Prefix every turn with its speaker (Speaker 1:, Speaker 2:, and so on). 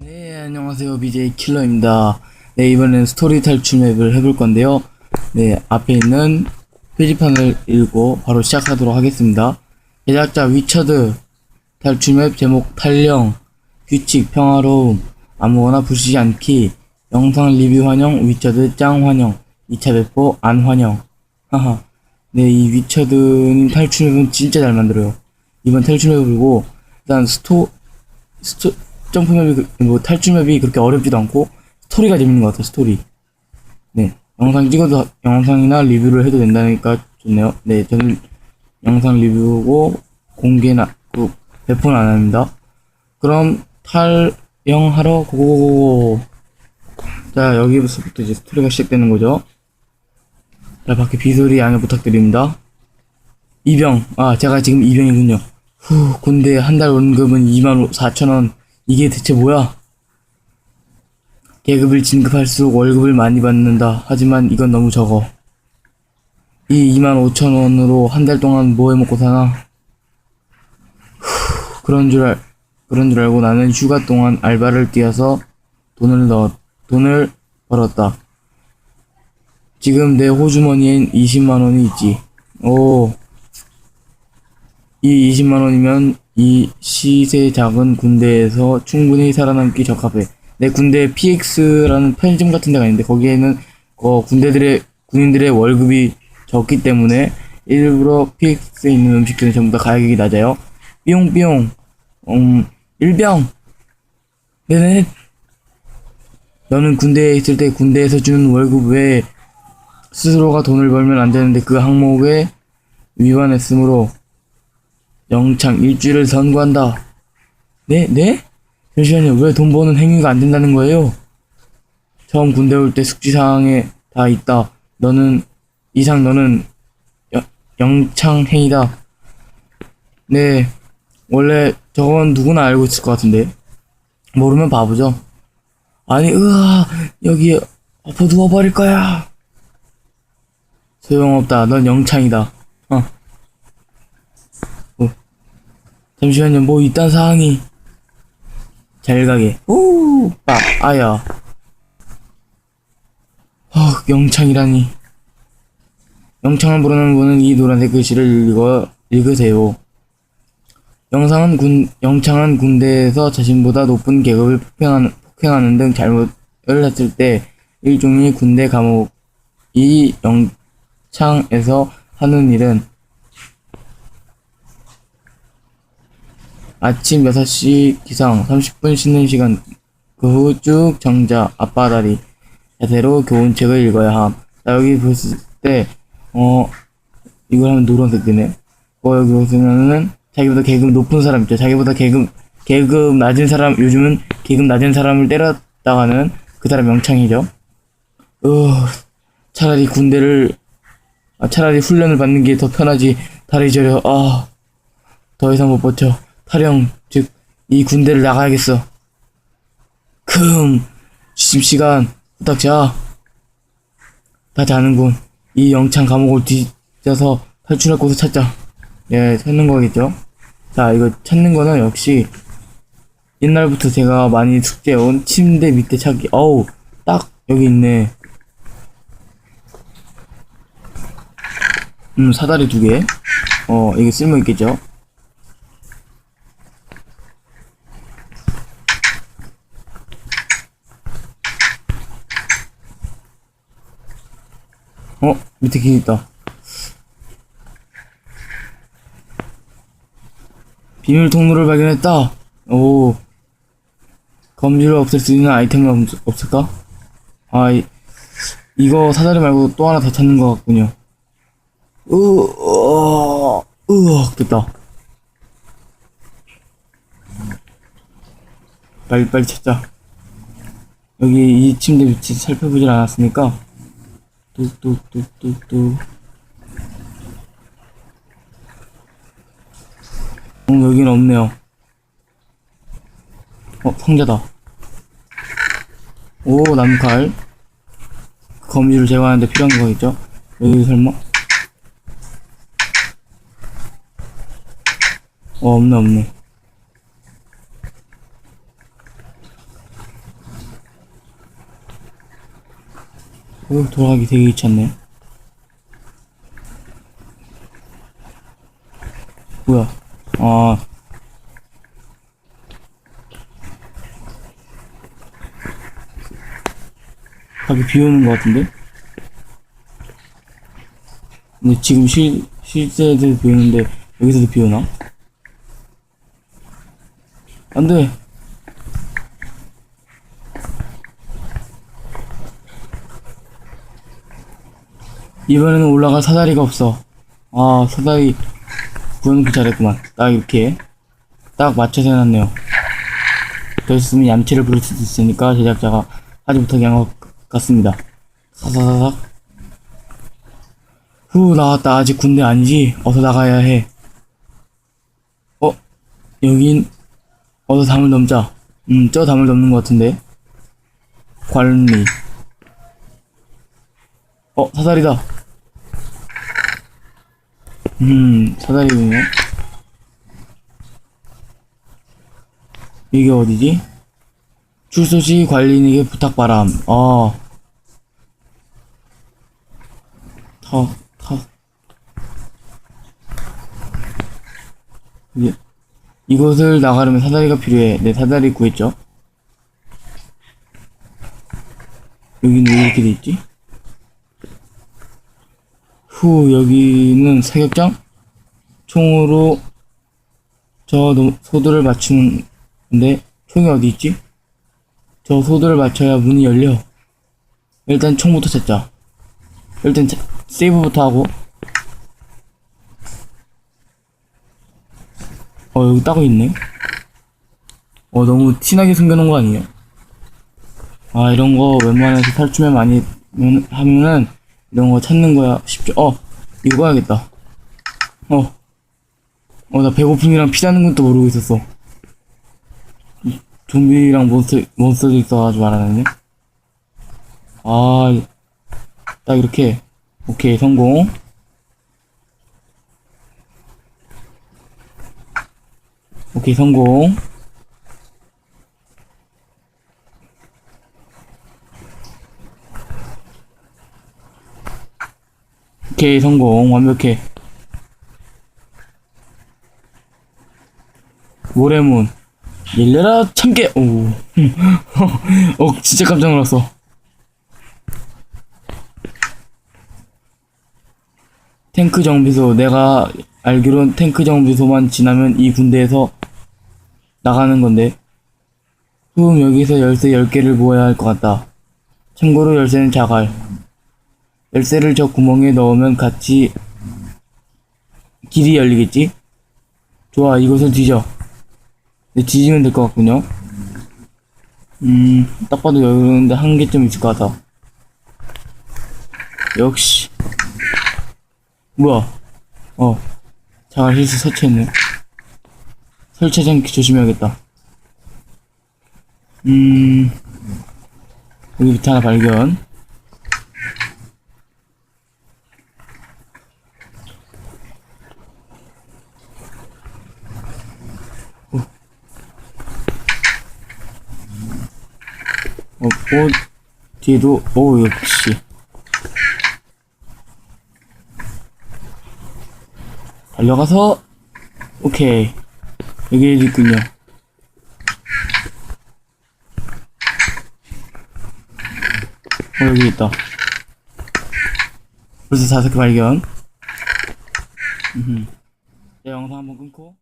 Speaker 1: 네, 안녕하세요. BJ 킬러입니다. 네, 이번엔 스토리 탈출 맵을 해볼 건데요. 네, 앞에 있는 표지판을 읽고 바로 시작하도록 하겠습니다. 제작자 위쳐드, 탈출 맵 제목 탈령, 규칙 평화로움, 아무거나 부시지 않기, 영상 리뷰 환영, 위쳐드 짱 환영, 2차 배포 안 환영. 하하. 네, 이 위쳐드님 탈출 맵은 진짜 잘 만들어요. 이번 탈출 맵을 보고, 일단 스토, 스토, 점프맵이, 그- 뭐, 탈출맵이 그렇게 어렵지도 않고, 스토리가 재밌는 것 같아요, 스토리. 네. 영상 찍어도, 영상이나 리뷰를 해도 된다니까 좋네요. 네, 저는 영상 리뷰고, 공개나, 그, 배포는 안 합니다. 그럼, 탈영하러 고고고고. 자, 여기서부터 이제 스토리가 시작되는 거죠. 자, 밖에 비소리 양해 부탁드립니다. 이병. 아, 제가 지금 이병이군요. 후, 군대 한달 월급은 2만 4천 원. 이게 대체 뭐야? 계급을 진급할수록 월급을 많이 받는다. 하지만 이건 너무 적어. 이 2만 5천 원으로 한 달 동안 뭐 해먹고 사나? 후, 그런 줄 알, 그런 줄 알고 나는 휴가 동안 알바를 뛰어서 돈을 넣, 돈을 벌었다. 지금 내 호주머니엔 20만 원이 있지. 오. 이 20만 원이면 이 시세 작은 군대에서 충분히 살아남기 적합해. 내 군대 PX라는 편의점 같은 데가 있는데 거기에는 어, 군대들의 군인들의 월급이 적기 때문에 일부러 PX에 있는 음식들은 전부 다 가격이 낮아요. 삐용삐용. 음, 일병. 네네. 너는 군대에 있을 때 군대에서 주는 월급 외에 스스로가 돈을 벌면 안 되는데 그 항목에 위반했으므로 영창 일주일을 선고한다. 네? 네? 잠시만요. 왜 돈 버는 행위가 안 된다는 거예요? 처음 군대 올 때 숙지사항에 다 있다. 너는, 이상 너는 여- 영창행위다. 네. 원래 저건 누구나 알고 있을 것 같은데. 모르면 바보죠. 아니, 으아, 여기 엎어 누워버릴 거야. 소용없다. 넌 영창이다. 잠시만요, 뭐, 이딴 사항이. 잘 가게. 오, 빠, 아야. 어, 영창이라니. 영창을 부르는 분은 이 노란색 글씨를 읽어, 읽으세요. 영상은 군, 영창은 군대에서 자신보다 높은 계급을 폭행하는, 폭행하는 등 잘못을 했을 때, 일종의 군대 감옥, 이 영창에서 하는 일은 아침 6시 기상 30분 쉬는 시간 그 후 쭉 정자 앞바다리 자세로 교훈책을 읽어야 함. 자 여기 보실 때어 이걸 하면 노란색 되네. 어 여기 보시면은 자기보다 계급 높은 사람 있죠. 자기보다 계급 계급 낮은 사람 요즘은 계급 낮은 사람을 때렸다가는 그 사람 명창이죠. 어 차라리 군대를 아, 차라리 훈련을 받는 게 더 편하지 다리 저려 아더 이상 못 버텨. 탈영, 즉, 이 군대를 나가야겠어. 큼, 취침 시간, 후딱 자. 다 자는군. 이 영창 감옥을 뒤져서 탈출할 곳을 찾자. 예, 찾는 거겠죠? 자, 이거 찾는 거는 역시, 옛날부터 제가 많이 숙제해온 침대 밑에 찾기. 어우, 딱, 여기 있네. 음, 사다리 두 개. 어, 이게 쓸모 있겠죠? 어, 밑에 길 있다. 비밀 통로를 발견했다. 오. 검지를 없앨 수 있는 아이템은 없, 없을까? 아, 이, 이거 사다리 말고 또 하나 더 찾는 것 같군요. 으, 어, 으, 됐다. 빨리, 빨리 찾자. 여기 이 침대 위치 살펴보질 않았으니까. 뚝뚝뚝뚝뚝. 어, 여긴 없네요. 어, 상자다. 오, 나무칼. 거미줄을 제거하는데 필요한 거겠죠? 여기 설마? 어, 없네, 없네. 오, 돌아가기 되게 귀찮네. 뭐야? 아. 밖에 비 오는 것 같은데? 근데 지금 실, 실제도 비 오는데, 여기서도 비 오나? 안 돼! 이번에는 올라갈 사다리가 없어. 아, 사다리 구해놓기 잘했구만. 딱 이렇게. 딱 맞춰서 해놨네요. 더 있으면 얌체를 부릴 수도 있으니까 제작자가 하지 못하게 한 것 같습니다. 사사사삭. 후, 나왔다. 아직 군대 아니지? 어서 나가야 해. 어? 여긴, 어서 담을 넘자. 음, 저 담을 넘는 것 같은데. 관리. 어, 사다리다. 음, 사다리군요. 이게 어디지? 출소시 관리인에게 부탁바람. 아. 타, 타. 이게, 이곳을 나가려면 사다리가 필요해. 네, 사다리 구했죠. 여기는 왜 이렇게 돼 있지? 후, 여기는 사격장? 총으로 저 노- 소들을 맞추는데 총이 어디 있지? 저 소들을 맞춰야 문이 열려. 일단 총부터 찾자. 일단 자- 세이브부터 하고. 어, 여기 따고 있네. 어, 너무 티나게 숨겨놓은 거 아니에요? 아, 이런 거 웬만해서 탈춤에 많이 하면- 하면은 이런 거 찾는 거야 쉽죠? 어, 이거 봐야겠다. 어, 어, 나 배고픔이랑 피자는 것도 모르고 있었어. 이 좀비랑 몬스터, 몬스터도 있어가지고 말하네. 아, 딱 이렇게. 오케이, 성공. 오케이, 성공. 오케이, 성공. 완벽해. 모래문. 열려라, 참깨! 오. 어, 진짜 깜짝 놀랐어. 탱크 정비소. 내가 알기론 탱크 정비소만 지나면 이 군대에서 나가는 건데. 흠, 여기서 열쇠 10개를 모아야 할 것 같다. 참고로 열쇠는 자갈. 열쇠를 저 구멍에 넣으면 같이 길이 열리겠지? 좋아, 이것을 뒤져. 네, 뒤지면 될 것 같군요. 음, 딱 봐도 여는데 한 개쯤 있을 것 같아. 역시. 뭐야? 어, 자갈 실수 설치했네. 설치하지 않게 조심해야겠다. 음, 여기 밑에 하나 발견. 어, 어, 오, 역시. 달려가서, 오케이. 여기 있군요. 어, 여기 있다. 벌써 개 발견. 음흠. 자, 영상 한번 끊고.